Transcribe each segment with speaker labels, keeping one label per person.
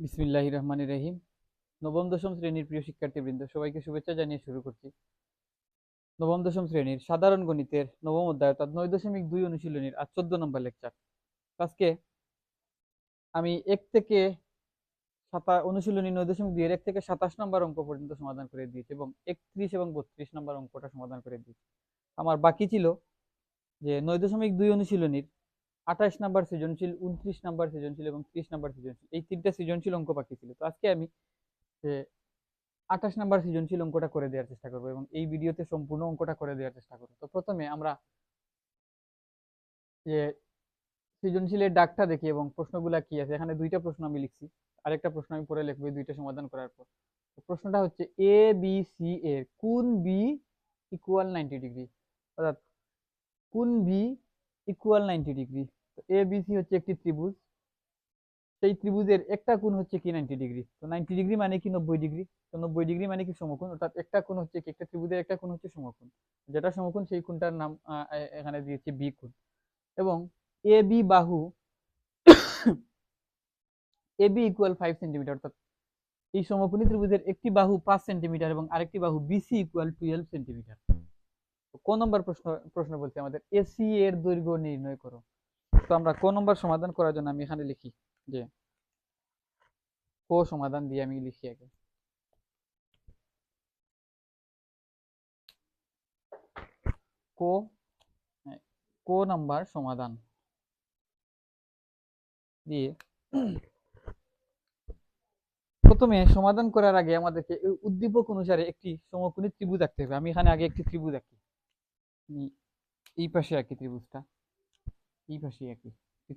Speaker 1: বিসমিল্লাহ রহমান রহিম। নবম, দশম শ্রেণির প্রিয় শিক্ষার্থীবৃন্দ, সবাইকে শুভেচ্ছা জানিয়ে শুরু করছি। নবম, দশম শ্রেণির সাধারণ গণিতের নবম অধ্যায় অর্থাৎ নয় দশমিক দুই অনুশীলনীর আর চোদ্দ নম্বর লেকচার। আজকে আমি এক থেকে সাতা, অনুশীলনী নয় দশমিক দুই এর এক থেকে সাতাশ নম্বর অঙ্ক পর্যন্ত সমাধান করে দিয়েছি এবং একত্রিশ এবং বত্রিশ নম্বর অঙ্কটা সমাধান করে দিয়েছি। আমার বাকি ছিল যে নয় দশমিক দুই অনুশীলনীর আঠাশ নাম্বার সৃজনশীল, উনত্রিশ নাম্বার সৃজনশীল এবং ত্রিশ নাম্বার সৃজনশীল। এই তিনটা সৃজনশীল অঙ্ক বাকি ছিল। তো আজকে আমি যে আঠাশ নাম্বার সৃজনশীল অঙ্কটা করে দেওয়ার চেষ্টা করব এবং এই ভিডিওতে সম্পূর্ণ অঙ্কটা করে দেওয়ার চেষ্টা করব। তো প্রথমে আমরা যে সৃজনশীলের ডাকটা দেখি এবং প্রশ্নগুলা কি আছে। এখানে দুইটা প্রশ্ন আমি লিখছি। আরেকটা প্রশ্ন আমি পরে লিখব, দুইটা সমাধান করার পর। প্রশ্নটা হচ্ছে এ বি সি এর কোন বি ইকুয়াল নাইনটি ডিগ্রি অর্থাৎ কোন বি ইকুয়াল নাইনটি ডিগ্রি তো এ বি সি হচ্ছে একটি ত্রিভুজ। সেই ত্রিভুজের একটা কোণ হচ্ছে কি নাইনটি ডিগ্রি তো নাইনটি ডিগ্রি মানে কি নব্বই ডিগ্রি তো নব্বই ডিগ্রি মানে কি সমকোণ? অর্থাৎ একটা কোণ হচ্ছে কি? একটা ত্রিভুজের একটা কোণ হচ্ছে সমকোণ। যেটা সমকোণ, সেই কোণটার নাম এখানে দিয়েছে বি কোণ। এবং এ বি বাহু A B equal five centimetre অর্থাৎ এই সমকোণী ত্রিভুজের একটি বাহু পাঁচ সেন্টিমিটার এবং আরেকটি বাহু বিসি ইকুয়াল টুয়েলভ সেন্টিমিটার ক নম্বর প্রশ্ন প্রশ্ন বলছে আমাদের? এসি এর দৈর্ঘ্য নির্ণয় করো। তো আমরা ক নম্বর সমাধান করার জন্য আমি এখানে লিখি যে, ক সমাধান দিয়ে আমি লিখি আগে। ক ক নাম্বার সমাধান দিয়ে প্রথমে সমাধান করার আগে আমাদেরকে উদ্দীপক অনুসারে একটি সমকোণী ত্রিভুজ আঁকতে হবে। আমি এখানে আগে একটি ত্রিভুজ আঁকি। এই পাশে আঁকি ত্রিভুজটা। এই পাশে আঁকি।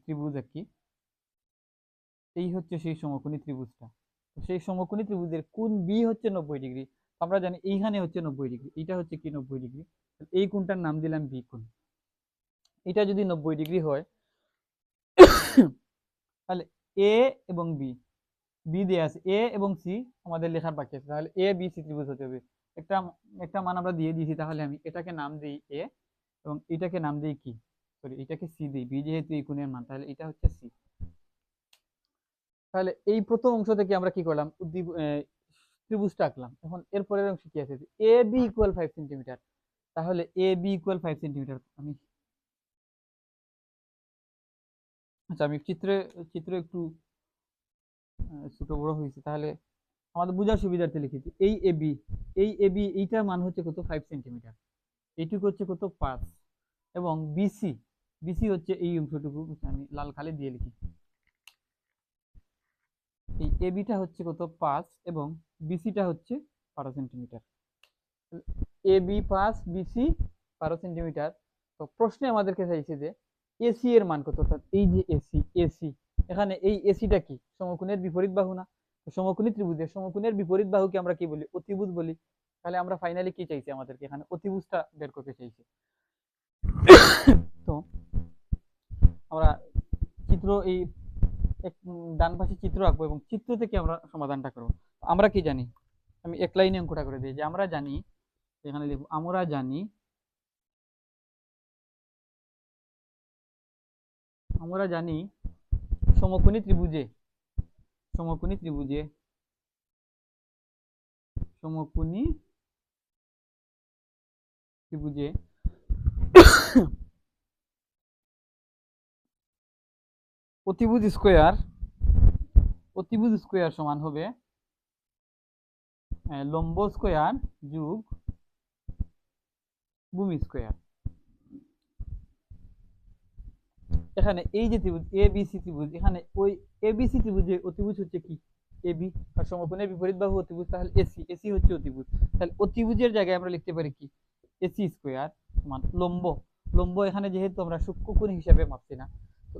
Speaker 1: ত্রিভুজ আঁকি। এই হচ্ছে সেই সমকোণী ত্রিভুজটা। সেই সমকোণী ত্রিভুজের কোণ বি হচ্ছে নব্বই ডিগ্রি। আমরা জানি এইখানে হচ্ছে নব্বই ডিগ্রি। এটা হচ্ছে কি নব্বই ডিগ্রি? এই কোণটার নাম দিলাম বি কোণ। এটা যদি নব্বই ডিগ্রি হয়, তাহলে এ এবং বি বি দেয়া আছে। এ এবং সি আমাদের লেখার বাকি আছে। তাহলে এ বি সি ত্রিভুজ হতে হবে। একটা একটা মান আমরা দিয়ে দিয়েছি তাহলে আমি এটাকে নাম দিই এ এবং এটাকে নাম দিই কি? সরি এটাকে সি দিই। বি যেহেতু এই কোণের মান, তাহলে এটা হচ্ছে সি তাহলে এই প্রথম অংশ থেকে আমরা কি করলাম? ত্রিভুজটা আঁকলাম। এখন এরপরের অংশ কি আছে? A B equal five centimetre তাহলে A B equal five centimetre আমি আচ্ছা আমি চিত্রে, চিত্র একটু ছোট বড় হয়েছে, তাহলে আমাদের বোঝার সুবিধার্থে লিখেছি। এই এ বি এই এ বি এইটার মান হচ্ছে কত? ফাইভ সেন্টিমিটার এইটুকু হচ্ছে কত? পাঁচ। এবং বিসি বিসি হচ্ছে এই অংশটুকু আমি লাল খালি দিয়ে লিখি। এই এ বিটা হচ্ছে কত? পাঁচ। এবং বিসিটা হচ্ছে বারো সেন্টিমিটার এ বি পাঁচ বিসি বারো সেন্টিমিটার তো প্রশ্নে আমাদেরকে চাইছে যে এসি এর মান কত? অর্থাৎ এই যে এসি এসি এখানে এই এসিটা কি? সমকোণের বিপরীত বাহু না? সমকোণী ত্রিভুজের সমকোণের বিপরীত বাহুকে আমরা কি বলি? অতিভুজ বলি। তাহলে আমরা ফাইনালি কি চাইছি আমাদেরকে এখানে? অতিভুজটা বের করতে চাইছি। তো আমরা চিত্র এই ডান পাশে চিত্র আঁকবো এবং চিত্র থেকে আমরা সমাধানটা করব। আমরা কি জানি? আমি এক লাইনে অঙ্কটা করে দিই যে আমরা জানি, এখানে লিখব, আমরা জানি আমরা জানি সমকোণী ত্রিভুজে সমকোণী ত্রিভুজে। সমকোণী ত্রিভুজে। অতিভুজ স্কোয়ার অতিভুজ স্কোয়ার সমান হবে লম্ব স্কোয়ার যুগ ভূমি স্কোয়ার। এখানে এই যে ত্রিভুজ এ বি সি ত্রিভুজ, এখানে ওই এ বি সি ত্রিভুজের অতিভুজ হচ্ছে কি? এ বি আর সমকোণের বিপরীত বাহু অতিভুজ, তাহলে এসি এসি হচ্ছে অতিভুজ। তাহলে অতিভুজের জায়গায় আমরা লিখতে পারি কি? এসি স্কোয়ার সমান লম্ব। লম্ব এখানে যেহেতু আমরা সূক্ষ্মকোণ হিসাবে মাপছি না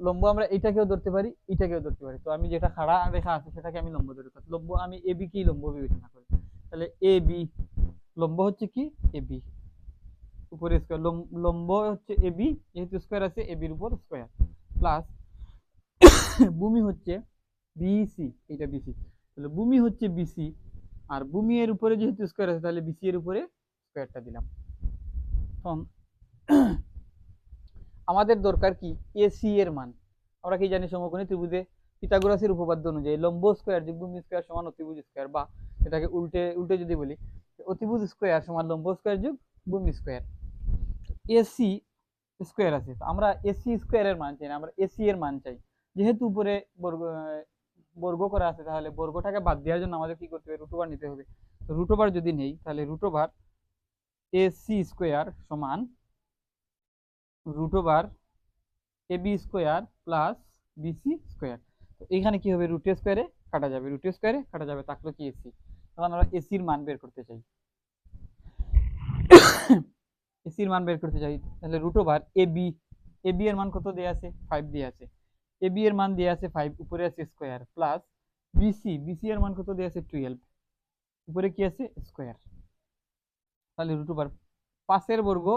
Speaker 1: লম্ব আমরা এটাকেও ধরতে পারি এটাকেও ধরতে পারি। তো আমি যেটা খাড়া রেখা আছে, সেটাকে আমি লম্ব ধরে লম্ব আমি এ বি কি লম্ব বিবেচনা করি? তাহলে এ বি লম্ব হচ্ছে কি? এ বি উপরে স্কোয়ার লম্ব হচ্ছে এ বি যেহেতু স্কোয়ার আছে এ বির উপর স্কোয়ার প্লাস ভূমি হচ্ছে বিসি এটা বিসি তাহলে ভূমি হচ্ছে বিসি আর ভূমি এর উপরে যেহেতু স্কোয়ার আছে, তাহলে বিসি এর উপরে স্কোয়ারটা দিলাম। আমাদের দরকার কি? এসি এর মান। আমরা কি জানি সমকোণী ত্রিভুজে পিথাগোরাসের উপপাদ্য অনুযায়ী লম্ব স্কোয়ার যোগ ভূমি স্কয়ার সমান অতিভুজ স্কোয়ার বা এটাকে উল্টে উল্টে যদি বলি, অতিভুজ স্কোয়ার সমান লম্ব স্কোয়ার যোগ ভূমি স্কোয়ার এসি স্কোয়ার আছে। আমরা এসি স্কোয়ারের মান চাই না, আমরা এসি এর মান চাই। যেহেতু উপরে বর্গ বর্গ করা আছে, তাহলে বর্গটাকে বাদ দেওয়ার জন্য আমাদের কি করতে হবে? রুট ওভার নিতে হবে। তো রুট ওভার যদি নেই, তাহলে রুট ওভার এসি স্কোয়ার সমান root over AB square plus BC square তো এখানে কি হবে? রুট স্কোয়ারে কাটা যাবে। রুট স্কোয়ারে কাটা যাবে থাকল কি এসি তখন আমরা এসির মান বের করতে চাই। এসির মান বের করতে চাই। তাহলে root over A B A B এর মান কত দেয়া আছে? ফাইভ দেয়া আছে। এবি এর মান দেয়া আছে ফাইভ উপরে আছে স্কোয়ার প্লাস বিসি বিসি এর মান কত দেয়া আছে টুয়েলভ উপরে কি আছে স্কোয়ার তাহলে রুট ওভার পাঁচের বর্গ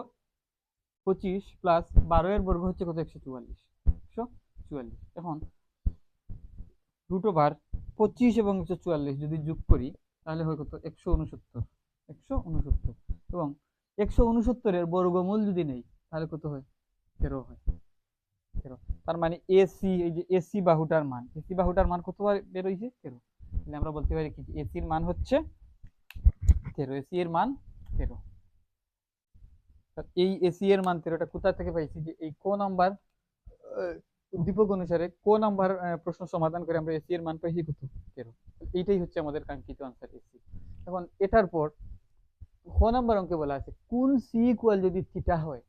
Speaker 1: পঁচিশ প্লাস বারো এর বর্গ হচ্ছে কত? একশো চুয়াল্লিশ একশো চুয়াল্লিশ। এখন রুট ওভার পঁচিশ এবং একশো চুয়াল্লিশ যদি যোগ করি, তাহলে হয় কত? একশো উনসত্তর একশো উনসত্তর। এবং একশো উনসত্তরের বর্গমূল যদি নেই, তাহলে কত হয়? তেরো হয়। তেরো তার মানে এসি এই যে এসি বাহুটার মান। এসি বাহুটার মান কত বার বের হয়েছে তেরো। তাহলে আমরা বলতে পারি কি? এসির মান হচ্ছে তেরো। এসি এর মান তেরো। এই এসি এর মান তেরোটা কোথা থেকে পাইছি যে এই কো নাম্বার উদ্দীপক অনুসারে কো নাম্বার প্রশ্ন সমাধান করে আমরা এসি এর মান পাইছি কত? তেরো। এইটাই হচ্ছে আমাদের কাঙ্ক্ষিত আনসার এসি এখন এটার পর খ নাম্বার অঙ্কে বলা আছে, কোন সি ইকুয়াল যদি থিটা হয়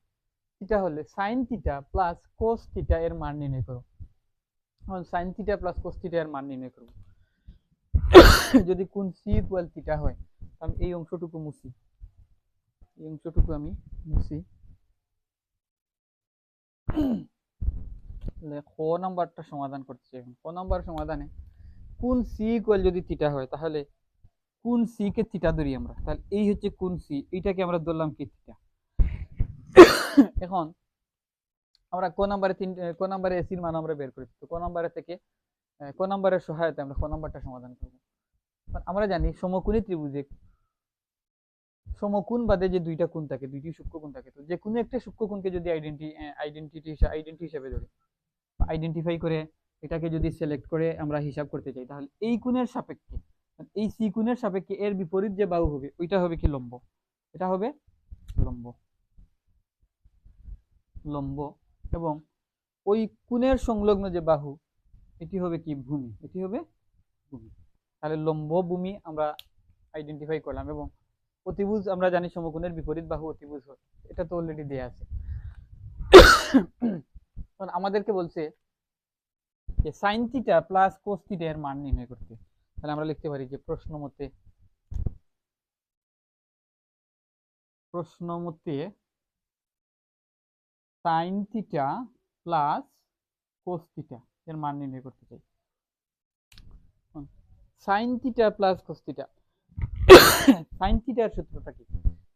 Speaker 1: থিটা হলে sine theta plus cos theta এর মান নির্ণয় করো। এখন sine theta plus cos theta এর মান নির্ণয় করব যদি কোন সি ইকুয়াল থিটা হয় আমি এই অংশটুকু মুছি। এই অংশটুকু আমি মুছি। খ নাম্বারটা সমাধান করতে চাই খ নাম্বার সমাধানে কোন সি ইকুয়াল যদি থিটা হয়, তাহলে কোন সি কে থিটা ধরি আমরা? তাহলে এই হচ্ছে কোন সি এইটাকে আমরা ধরলাম কি থিটা এখন আমরা ক নাম্বারে তিন ক নাম্বারে এসির মান আমরা বের করেছি? তো ক নাম্বারে থেকে আহ, ক নাম্বারের সহায়তায় আমরা ক নাম্বারটা সমাধান করব? আমরা জানি সমকোণী ত্রিভুজে সমকোণ বাদে যে দুইটা কোণ থাকে দুইটি সূক্ষ্মকোণ থাকে তো যে কোনো একটা সূক্ষ্মকোণকে যদি আইডেন্টি আইডেন্টিটি আইডেন্টি হিসাবে ধরি আইডেন্টিফাই করে এটাকে যদি সিলেক্ট করে আমরা হিসাব করতে চাই তাহলে এই কোণের সাপেক্ষে এই সি কোণের সাপেক্ষে এর বিপরীত যে বাহু হবে ওইটা হবে কি লম্ব? এটা হবে লম্ব। লম্ব এবং ওই কোণের সংলগ্ন যে বাহু, এটি হবে কি ভূমি? এটি হবে ভূমি। তাহলে লম্ব ভূমি আমরা আইডেন্টিফাই করলাম এবং অতিভুজ আমরা জানি সমকোণের বিপরীত বাহু অতিভুজ হয়। এটা তো অলরেডি দেয়া আছে। আমাদেরকে বলছে যে sine theta plus cos theta এর মান নির্ণয় করতে। তাহলে আমরা লিখতে পারি যে প্রশ্ন মতে প্রশ্ন মতে sine theta plus cos theta এর মান নির্ণয় করতে চাই। Sine theta plus cos theta sine থিটার সূত্রটা কি?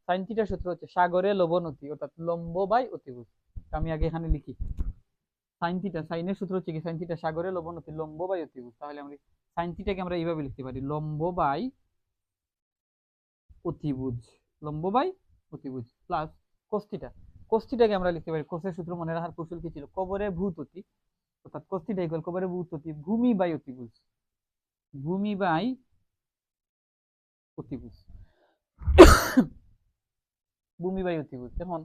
Speaker 1: সাইন থিটার সূত্র হচ্ছে সাগরে লবণতি অর্থাৎ লম্ব বাই অতিভুজ। আমি আগে এখানে লিখি। সাইন থিটা সাইনের সূত্র হচ্ছে কি? সাইন থিটা সাগরে লবণতি লম্ব বাই অতিভুজ। তাহলে আমরা সাইন থিটাকে আমরা এইভাবে লিখতে পারি। লম্ব বাই অতিভুজ। লম্ব বাই অতিভুজ প্লাস কোস্থিটা কোস্থিটাকে আমরা লিখতে পারি। কোষের সূত্র মনে রাখার কৌশল কি ছিল? কবরে ভূততি অর্থাৎ কোস্থিটা ইকুয়াল কবরে ভূততি ভূমি বাই অতিভুজ। ভূমি বাই অতিভুজ। ভূমি বাই অতিভুজ। এখন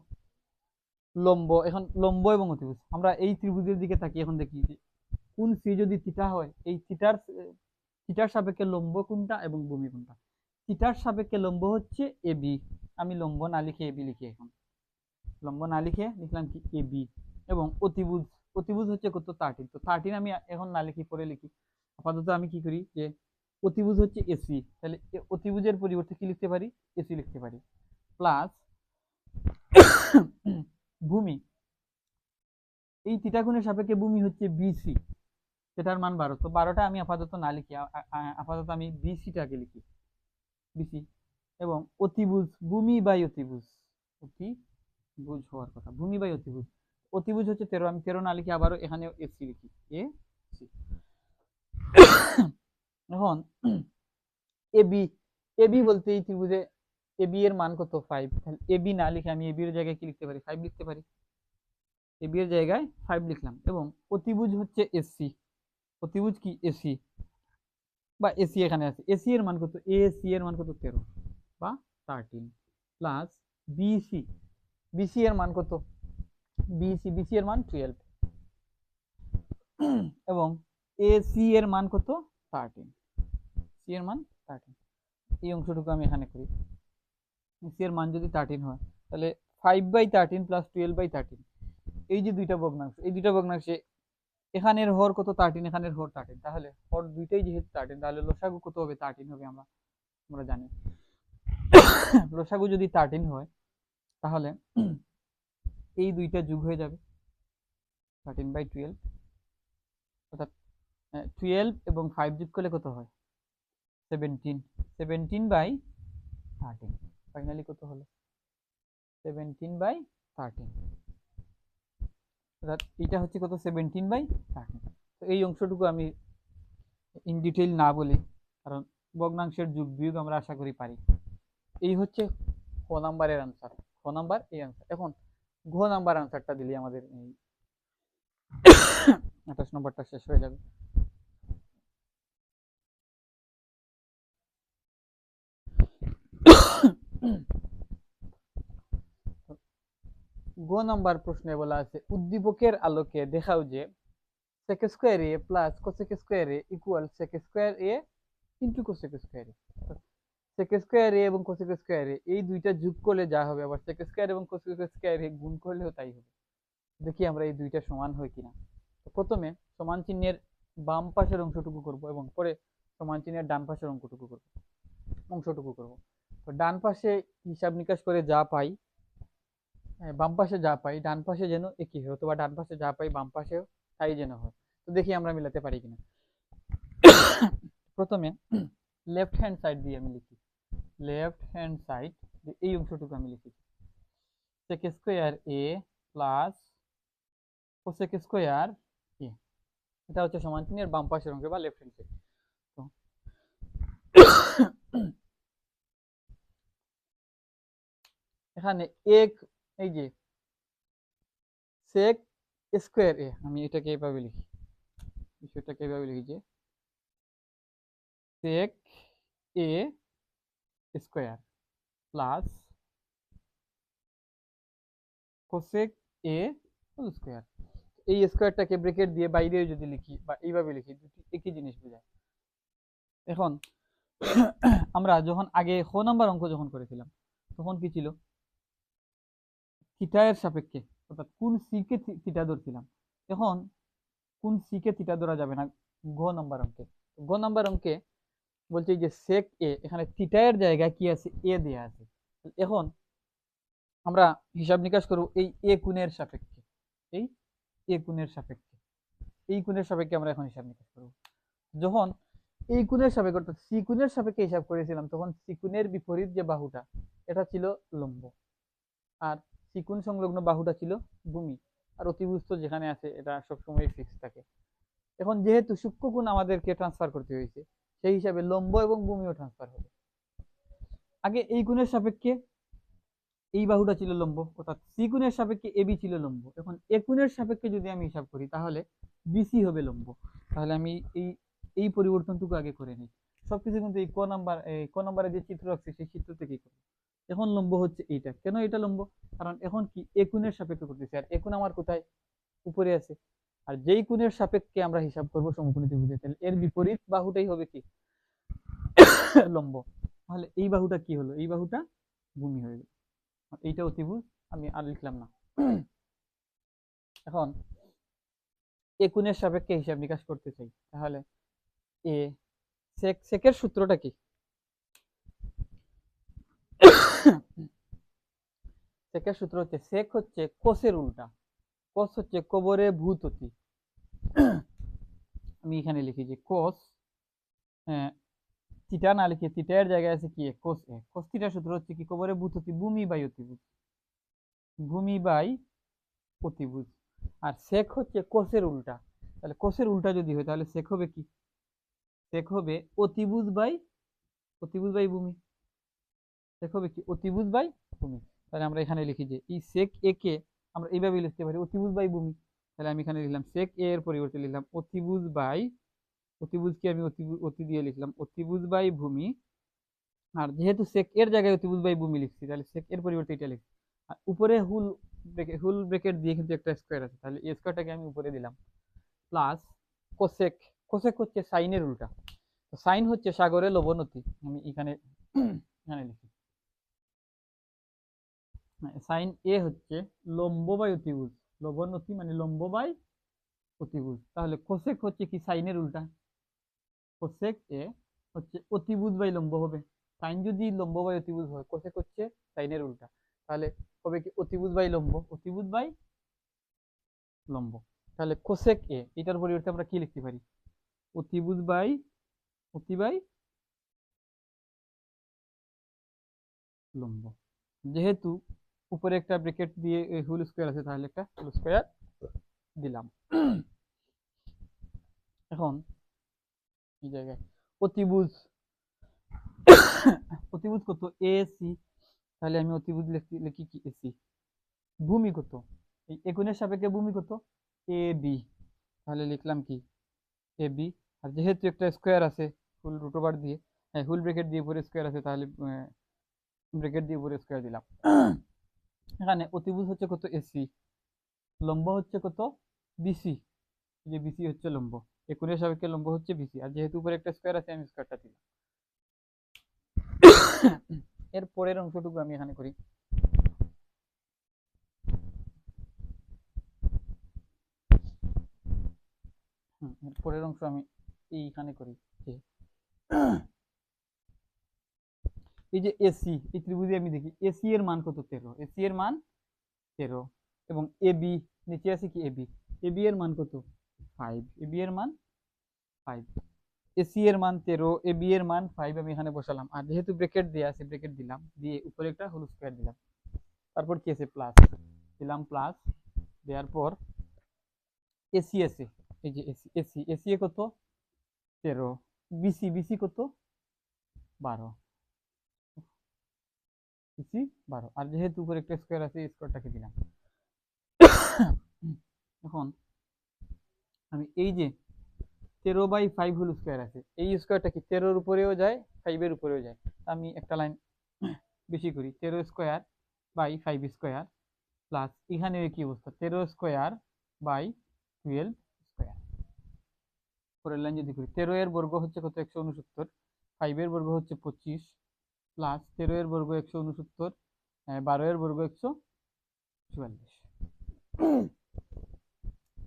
Speaker 1: লম্ব এখন লম্ব এবং অতিভুজ। আমরা এই ত্রিভুজের দিকে তাকিয়ে এখন দেখি যে কোন সি যদি থিটা হয়, এই থিটার থিটার সাপেক্ষে লম্ব কোনটা এবং ভূমি কোনটা? থিটার সাপেক্ষে লম্ব হচ্ছে এ বি। আমি লম্ব না লিখে এবি লিখি এখন। লম্ব না লিখে লিখলাম কি এ বি এবং অতিভুজ অতিভুজ হচ্ছে কত? থার্টিন তো থার্টিন আমি এখন না লিখি পরে লিখি। আপাতত আমি কি করি? যে অতিভুজ হচ্ছে এসি তাহলে অতিভুজের পরিবর্তে কি লিখতে পারি? এসি লিখতে পারি। প্লাস ভূমি। এই থিটা কোণের সাপেক্ষে ভূমি হচ্ছে বিসি সেটার মান বারো। তো বারোটা আমি আপাতত না লিখি। আপাতত আমি বিসিটাকে লিখি। বিসি এবং অতিভুজ ভূমি বাই অতিভুজ অতিভুজ হওয়ার কথা। ভূমি বাই অতিভুজ। অতিভুজ হচ্ছে তেরো। আমি তেরো না লিখে আবারও এখানে এসি লিখি। এ সি এখন এবি এবি বলতে এই ত্রিভুজে এবি এর মান কত? ফাইভ এবি না লিখে আমি এবি এর জায়গায় কি লিখতে পারি? ফাইভ লিখতে পারি। এবি এর জায়গায় ফাইভ লিখলাম। এবং অতিভুজ হচ্ছে এসি অতিভুজ কি? এসি বা এসি এখানে আছে। এসি এর মান কত? এ সি এর মান কত? তেরো। বা থার্টিন প্লাস বিসি বিসি এর মান কত? বিসি বিসি এর মান টুয়েলভ এবং এ সি এর মান কত? থার্টিন সি এর মান থার্টিন এই অংশটুকু আমি এখানে করি। সি এর মান যদি থার্টিন হয়, তাহলে five by thirteen plus twelve by thirteen এই যে দুইটা ভগ্নাংশ, এই দুইটা ভগ্নাংশে এখানের হর কত থার্টিন এখানের হর থার্টিন তাহলে হর দুইটাই যেহেতু থার্টিন তাহলে লসাগু কত হবে? থার্টিন হবে আমরা আমরা জানি। লসাগু যদি থার্টিন হয় তাহলে এই দুইটা যুগ হয়ে যাবে। থার্টিন বাই টুয়েলভ অর্থাৎ টুয়েলভ এবং ফাইভ যুগ করলে কত হয়? Seventeen seventeen by thirteen finally কত হলো? সেভেন্টিন বাই থার্টিন অর্থাৎ এটা হচ্ছে কত? সেভেন্টিন বাই থার্টিন তো এই অংশটুকু আমি ইন ডিটেইল না বলি, কারণ ভগ্নাংশের যুগ বিয়োগ আমরা আশা করি পারি। এই হচ্ছে খ নাম্বারের আনসার নাম্বার? এই আনসার এখন ঘ নাম্বার আনসারটা দিলে আমাদের এই আঠাশ নম্বরটা শেষ হয়ে যাবে। গ নাম্বার প্রশ্নে বলা আছে, উদ্দীপকের আলোকে দেখাও যে sec square A plus cosec square A equal sec square A into cosec square A sec square এবং কোসেক স্কোয়ার এই দুইটা যোগ করলে যা হবে আবার sec স্কোয়ার এবং কোসেক স্কোয়ার এ গুণ করলেও তাই হবে। দেখি আমরা এই দুইটা সমান হয় কিনা। প্রথমে সমান চিহ্নের বাম পাশের অংশটুকু করব এবং পরে সমান চিহ্নের ডান পাশের অঙ্কটুকু করব। অংশটুকু করব। তো ডান পাশে হিসাব নিকাশ করে যা পাই হ্যাঁ, বাম পাশে যা পাই ডান পাশে যেন একই হয় অথবা ডান পাশে যা পাই বাম পাশেও তাই যেন হয়। তো দেখি আমরা মিলাতে পারি কিনা। প্রথমে লেফট হ্যান্ড সাইড দিয়ে আমি লিখি। লেফট হ্যান্ড সাইড এই অংশটুকু আমি লিখি sec স্কোয়ার এ প্লাস ও কোসেক স্কোয়ার এ এটা হচ্ছে সমান চিহ্নের বাম পাশের অংশ বা লেফট হ্যান্ড সাইড তো এখানে এক, এই যে sec স্কোয়ার এ আমি এটাকে এইভাবে লিখি। বিষয়টাকে এইভাবে লিখি যে sec A square plus cosec A whole square এই স্কোয়ারটাকে ব্রেকেট দিয়ে বাইরে যদি লিখি বা এইভাবে লিখি, দুটি একই জিনিস বোঝায়। এখন আমরা যখন আগে খ নাম্বার অঙ্ক যখন করেছিলাম, তখন কি ছিল? থিটা এর সাপেক্ষে, অর্থাৎ কোন সিকে থিটা ধরছিলাম। এখন কোন সিকে থিটা ধরা যাবে না, ঘ নাম্বার অঙ্কে। ঘ নাম্বার অঙ্কে বলছে যে সেক এ এখানে থিটা এর জায়গায় কি আছে? এ দেয়া আছে। এখন আমরা হিসাব নিকাশ করব এই এ কোণের সাপেক্ষে। এই এ কোণের সাপেক্ষে। এই কোণের সাপেক্ষে আমরা এখন হিসাব নিকাশ করব। যখন এই কোণের সাপেক্ষে অর্থাৎ সি কোণের সাপেক্ষে হিসাব করেছিলাম, তখন সি কোণের বিপরীত যে বাহুটা, এটা ছিল লম্ব। আর সি কোণ সংলগ্ন বাহুটা ছিল ভূমি। আর অতিভুজ যেখানে আছে, এটা সবসময় ফিক্স থাকে। এখন যেহেতু সূক্ষ্ম কোণ আমাদেরকে ট্রান্সফার করতে হয়েছে সেই হিসাবে লম্ব এবং ভূমিও ট্রান্সফার হবে। আগে এই কোণের সাপেক্ষে এই বাহুটা ছিল লম্ব, অর্থাৎ সি কোণের সাপেক্ষে এবি ছিল লম্ব। এখন এ কোণের সাপেক্ষে যদি আমি হিসাব করি, তাহলে বিসি হবে লম্ব। তাহলে আমি এই এই পরিবর্তনটুকু আগে করে নিই। সবকিছু কিন্তু এই ক নাম্বার, এই ক নাম্বারে যে চিত্র আছে, সেই চিত্র থেকেই করব। এখন লম্ব হচ্ছে এইটা। কেন এটা লম্ব? কারণ এখন কি এ কোণের সাপেক্ষে করতেছি। আর এ কোণ আমার কোথায়? উপরে আছে। আর যেই কোণের সাপেক্ষে আমরা হিসাব করব সমকোণী ত্রিভুজের, তাহলে এর বিপরীত বাহুটাই হবে কি? লম্ব। তাহলে এই বাহুটা কি হলো? এই বাহুটা ভূমি হয়ে গেল। আর এইটা অতিভুজ আমি আর লিখলাম না। এখন, এ কোণের সাপেক্ষে হিসাব নিকাশ করতে চাই। তাহলে এ, সেক, সেকের সূত্রটা কি? সেকের সূত্র হচ্ছে, সেক হচ্ছে কোসের উল্টা। কোস হচ্ছে কবরে ভূত ভূততি আমি এখানে লিখি যে কোস থিটা না লিখে থিটার জায়গায় আছে কি? কোস এ কোস থিটার সূত্র হচ্ছে কি? কবরে ভূততি ভূমি বাই অতিভুজ ভূমি বাই অতিভুজ আর সেক হচ্ছে কোষের উল্টা। তাহলে কোষের উল্টা যদি হয়, তাহলে সেক হবে কি? সেক হবে অতিভুজ বাই অতিভুজ বাই ভূমি। সেক হবে কি? অতিভুজ বাই ভূমি। তাহলে আমরা এখানে লিখি যে এই সেক এ কে আমরা এইভাবে লিখতে পারি। অতিভুজ বাই ভূমি। তাহলে আমি এখানে লিখলাম সেক এ এর পরিবর্তে লিখলাম অতিভুজ বাই, অতিভুজকে আমি অতি দিয়ে লিখলাম অতিভুজ বাই ভূমি। আর যেহেতু সেক এর জায়গায় অতিভুজ বাই ভূমি লিখছি, তাহলে সেক এর পরিবর্তে এটা লিখছি। আর উপরে হুল ব্রেকেট হুল ব্রেকেট দিয়ে কিন্তু একটা স্কোয়ার আছে। তাহলে এই স্কোয়ারটাকে আমি উপরে দিলাম। প্লাস কোসেক কোসেক হচ্ছে সাইনের উল্টা। সাইন হচ্ছে সাগরের লবণতি। আমি এখানে এখানে লিখি। সাইন এ হচ্ছে লম্ব বাই অতিভুজ। লবণতি মানে লম্ব বাই অতিভুজ। তাহলে কোসেক হচ্ছে কি সাইনের উল্টা? কোসেক এ হচ্ছে অতিভুজ বাই লম্ব হবে। সাইন যদি লম্ব বাই অতিভুজ হয় কোসেক হচ্ছে সাইনের উল্টা। তাহলে হবে কি অতিভুজ বাই লম্ব। অতিভুজ বাই লম্ব। তাহলে কোসেক এ এটার পরিবর্তে আমরা কি লিখতে পারি? অতিভুজ বাই, অতি বাই লম্ব। যেহেতু উপরে একটা ব্রেকেট দিয়ে হুল স্কোয়ার আছে, তাহলে একটা হুল স্কোয়ার দিলাম। এখন এই জায়গায় অতিভুজ অতিভুজ কত? এ সি তাহলে আমি অতিভুজ লিখি কি? এসি ভূমি কত? এই এগুণের সাপেক্ষে ভূমি কত? এ বি তাহলে লিখলাম কি? এ বি আর যেহেতু একটা স্কোয়ার আছে ফুল রুট ওভার দিয়ে হ্যাঁ ফুল ব্রেকেট দিয়ে উপরে স্কোয়ার আছে, তাহলে ব্রেকেট দিয়ে উপরে স্কোয়ার দিলাম। এখানে অতিভুজ হচ্ছে কত এসি লম্ব হচ্ছে কত বিসি যে বিসি হচ্ছে লম্ব একুরের সাপেক্ষে লম্ব হচ্ছে বিসি আর যেহেতু উপরে একটা স্কোয়ার আছে, আমি স্কোয়ারটা দিলাম। এর পরের অংশটুকু আমি এখানে করি। পরের অংশ আমি এইখানে করি এই যে এসি এই ত্রিভুজে আমি দেখি এসি এর মান কত? তেরো। এসি এর মান তেরো। এবং এবি নিচে আছে কি? এবি এবি এর মান কত? ফাইভ এবি এর মান ফাইভ এসি এর মান তেরো এবি এর মান ফাইভ আমি এখানে বসালাম। আর যেহেতু ব্রেকেট দেওয়া আছে ব্রেকেট দিলাম। দিয়ে উপরে একটা হলুদ স্কোয়ার দিলাম। তারপর কি আছে? প্লাস দিলাম প্লাস দেওয়ার পর এসি আছে। এই যে এসি এসি এসি এ কত? তেরো। বিসি বিসি কত? বারো। বিসি বারো। আর যেহেতু উপরে একটা স্কোয়ার আছে স্কোয়ারটাকে দিলাম। এখন আমি এই যে তেরো বাই ফাইভ হোল স্কোয়ার আছে, এই স্কোয়ারটা কি তেরোর উপরেও যায় ফাইভের উপরেও যায়? আমি একটা লাইন বেশি করি, তেরো square by five square plus এখানে কি অবস্থা, তেরো স্কোয়ার বাই টুয়েলভ স্কোয়ার পরের লাইন যদি করি, তেরো এর বর্গ হচ্ছে কত? একশো উনসত্তর। ফাইভের বর্গ হচ্ছে পঁচিশ। প্লাস তেরো এর বর্গ একশো উনসত্তর বারো এর বর্গ একশো চুয়াল্লিশ।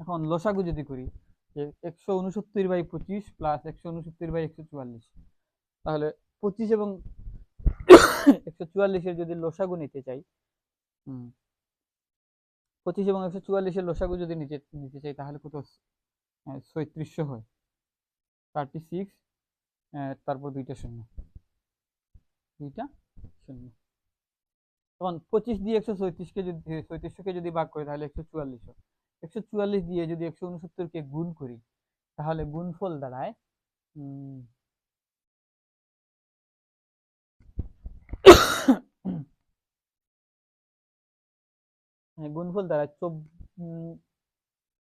Speaker 1: এখন লসাগু যদি করি, যে একশো উনসত্তর বাই পঁচিশ প্লাস একশো উনসত্তর বাই একশো চুয়াল্লিশ, তাহলে পঁচিশ এবং একশো চুয়াল্লিশের যদি লসাগু নিতে চাই পঁচিশ এবং একশো চুয়াল্লিশের লসাগু যদি নিতে নিতে চাই, তাহলে কত ছয়ত্রিশশো হয়। থার্টি সিক্স তারপর দুইটা শূন্য। দুইটা? শূন্য। তখন পঁচিশ দিয়ে একশো ছয়ত্রিশকে যদি ছয়ত্রিশশোকে যদি ভাগ করি তাহলে একশো চুয়াল্লিশ একশো চুয়াল্লিশ দিয়ে যদি একশো উনসত্তরকে গুণ করি তাহলে গুণফল দাঁড়ায় হ্যাঁ, গুণফল দাঁড়ায়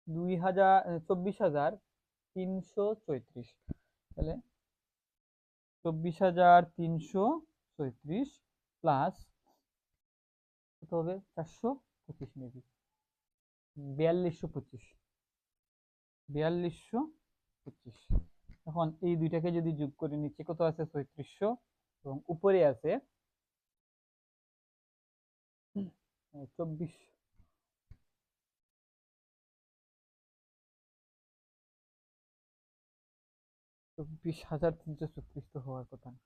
Speaker 1: দুই হাজার চব্বিশ হাজার তিনশো চৌত্রিশ তাহলে চব্বিশ হাজার তিনশো চৌত্রিশ প্লাস কত হবে? চারশো পঁচিশ মেবি। বিয়াল্লিশশো পঁচিশ। বিয়াল্লিশশো পঁচিশ। এখন এই দুইটাকে যদি যোগ করে নিচে কত আছে? এবং উপরে আছে চব্বিশ। চব্বিশ হাজার তিনশো ছত্রিশ তো হওয়ার কথা না।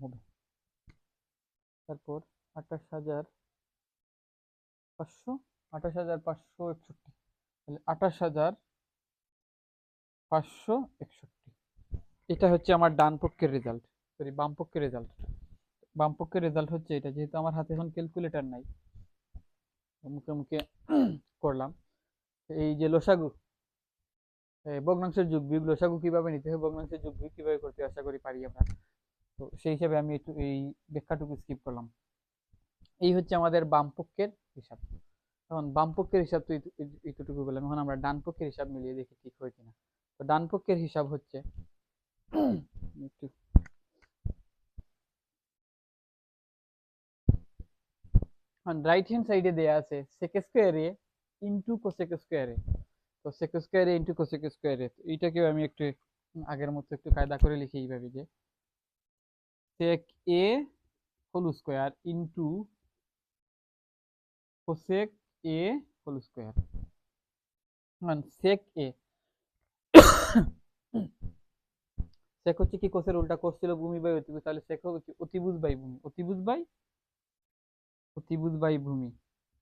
Speaker 1: হবে। তারপর আঠাশ হাজার পাঁচশো, আঠাশ হাজার পাঁচশো একষট্টি। আঠাশ হাজার পাঁচশো একষট্টি। এটা হচ্ছে আমার ডান পক্ষের রেজাল্ট সরি বাম পক্ষের রেজাল্ট বাম পক্ষের রেজাল্ট হচ্ছে এটা, যেহেতু আমার হাতে এখন ক্যালকুলেটর নাই। মুখে মুখে করলাম। এই যে লসাগু ভগ্নাংশের যোগ, বিয়োগ লসাগু কীভাবে নিতে হয়, ভগ্নাংশের যুগ বিয়োগ কীভাবে করতে আশা করি পারি আমরা। তো সেই হিসাবে আমি একটু এই ব্যাখ্যাটুকু স্কিপ করলাম। এই হচ্ছে আমাদের বাম পক্ষের হিসাব। এখন বাম পক্ষের হিসাব তো এইটুকু বললাম। এখন আমরা ডান হিসাব মিলিয়ে দেখি ঠিক হয় কিনা। তো ডান হিসাব হচ্ছে একটু রাইট হ্যান্ড সাইডে দেয়া আছে সেক স্কোয়ারে ইন্টু কোসেক তো সেক স্কোয়ারে ইন্টু কোসেক স্কোয়ারে এইটাকেও আমি একটু আগের মতো একটু কায়দা করে লিখি এইভাবে যে sec A whole square into cosec A whole square মানে সেক এ সেক হচ্ছে কি কোসের উল্টা কোস ছিল ভূমি বাই অতিভুজ তাহলে সেক কি অতিভুজ বাই ভূমি। অতিভুজ বাই? অতিভুজ বাই ভূমি।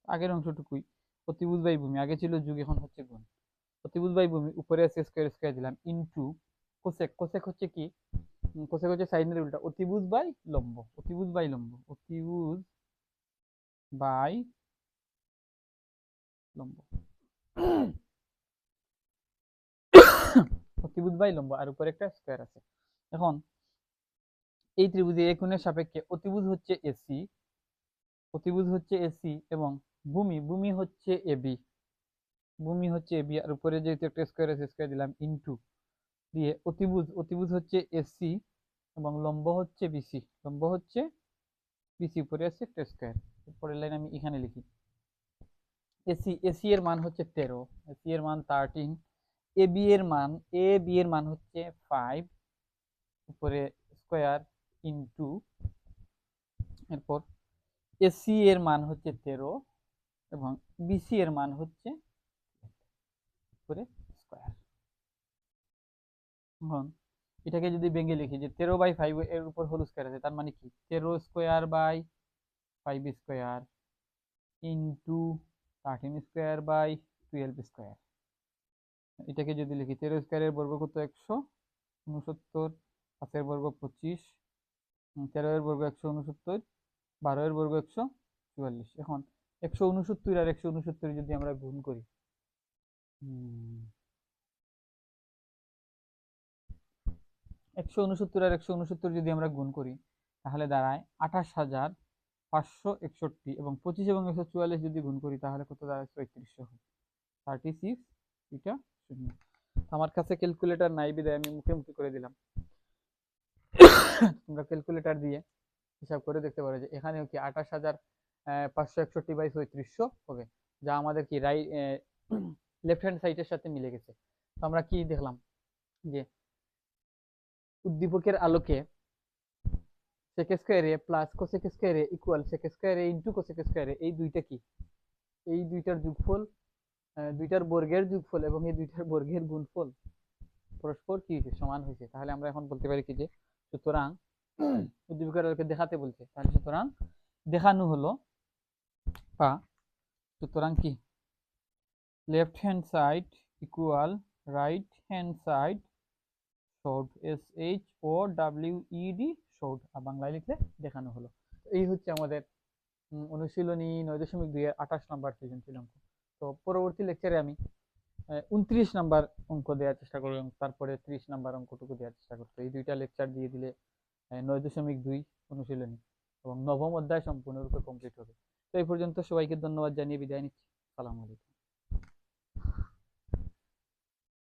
Speaker 1: আগের অংশটুকুই। অতিভুজ বাই ভূমি। আগে ছিল যুগ, এখন হচ্ছে গুণ অতিভুজ বাই ভূমি। উপরে আছে স্কোয়ার স্কোয়ার দিলাম ইনটু কোসেক কোসেক হচ্ছে কি? কোসেক হচ্ছে সাইনের উল্টা, অতিভুজ বাই লম্ব, অতিভুজ বাই লম্ব, অতিভুজ বাই লম্ব। অতিভুজ বাই লম্ব, আর উপরে একটা স্কোয়ার আছে। এখন, এই ত্রিভুজে এই কোণের সাপেক্ষে অতিভুজ হচ্ছে এসি অতিভুজ হচ্ছে এসি এবং ভূমি ভূমি হচ্ছে এবি ভূমি হচ্ছে এবি আর উপরে যেহেতু একটা স্কোয়ার আছে স্কোয়ার দিলাম ইনটু দিয়ে অতিভুজ অতিভুজ হচ্ছে এসি এবং লম্ব হচ্ছে বিসি। লম্ব হচ্ছে বিসি, উপরে আছে একটা স্কোয়ার পরের লাইন আমি এখানে লিখি। এসি এসি এর মান হচ্ছে তেরো। এসি এর মান থার্টিন এ বি এর মান, এ বি এর মান হচ্ছে ফাইভ উপরে স্কোয়ার ইনটু এরপর এসি এর মান হচ্ছে তেরো এবং বিসি এর মান হচ্ছে, উপরে স্কোয়ার এখন এটাকে যদি ভেঙে লিখি যে তেরো বাই ফাইভ এর উপর হোল স্কোয়ার আছে, তার মানে কি? তেরো square by five square into thirteen square by twelve square এটাকে যদি লিখি, তেরো স্কোয়ারের বর্গ কত একশো উনসত্তর পাঁচের বর্গ পঁচিশ তেরো এর বর্গ একশো উনসত্তর বারো এর বর্গ একশো চুয়াল্লিশ। এখন একশো উনসত্তর আর একশো উনসত্তর যদি আমরা গুণ করি একশো উনসত্তর আর একশো উনসত্তর যদি আমরা গুণ করি, তাহলে দাঁড়ায় আঠাশ হাজার পাঁচশো একষট্টি এবং পঁচিশ এবং একশো চুয়াল্লিশ যদি গুণ করি, তাহলে কত দাঁড়ায়? পঁয়ত্রিশশো থার্টি সিক্স এটা শূন্য। আমার কাছে ক্যালকুলেটর নাই বিদায় আমি মুখে মুখে করে দিলাম। তোমরা ক্যালকুলেটর দিয়ে হিসাব করে দেখতে পারো যে এখানেও কি আঠাশ হাজার পাঁচশো একষট্টি বাই পঁয়ত্রিশশো হবে, যা আমাদের কি রাইট লেফট হ্যান্ড সাইডের সাথে মিলে গেছে। তো আমরা কি দেখলাম? যে উদ্দীপকের আলোকে সেক স্কোয়ারে প্লাস কোসেক স্কোয়ারে ইকুয়াল সেক স্কোয়ারে ইন্টু কোসেক স্কোয়ারে এই দুইটা কি? এই দুইটার যোগফল দুইটার বর্গের যোগফল এবং এই দুইটার বর্গের গুণফল পরস্পর কি হয়েছে? সমান হয়েছে। তাহলে আমরা এখন বলতে পারি কি যে, সুতরাং উদ্দীপকের আলোকে দেখাতে বলছে। তাহলে সুতরাং দেখানো হলো বা সুতরাং কি? Left hand side equal right hand side short S H O W ED short আর বাংলায় লিখলে দেখানো হলো। এই হচ্ছে আমাদের অনুশীলনী নয় দশমিক দুই আঠাশ নাম্বার সৃজনশীল অঙ্ক। তো পরবর্তী লেকচারে আমি উনত্রিশ নাম্বার অঙ্ক দেওয়ার চেষ্টা করব তারপরে ত্রিশ নাম্বার অঙ্কটুকু দেওয়ার চেষ্টা করব। এই দুইটা লেকচার দিয়ে দিলে নয় দশমিক দুই অনুশীলনী এবং নবম অধ্যায় সম্পূর্ণরূপে কমপ্লিট হবে। তো এই পর্যন্ত সবাইকে ধন্যবাদ জানিয়ে বিদায় নিচ্ছি। সালাম আলাইকুম।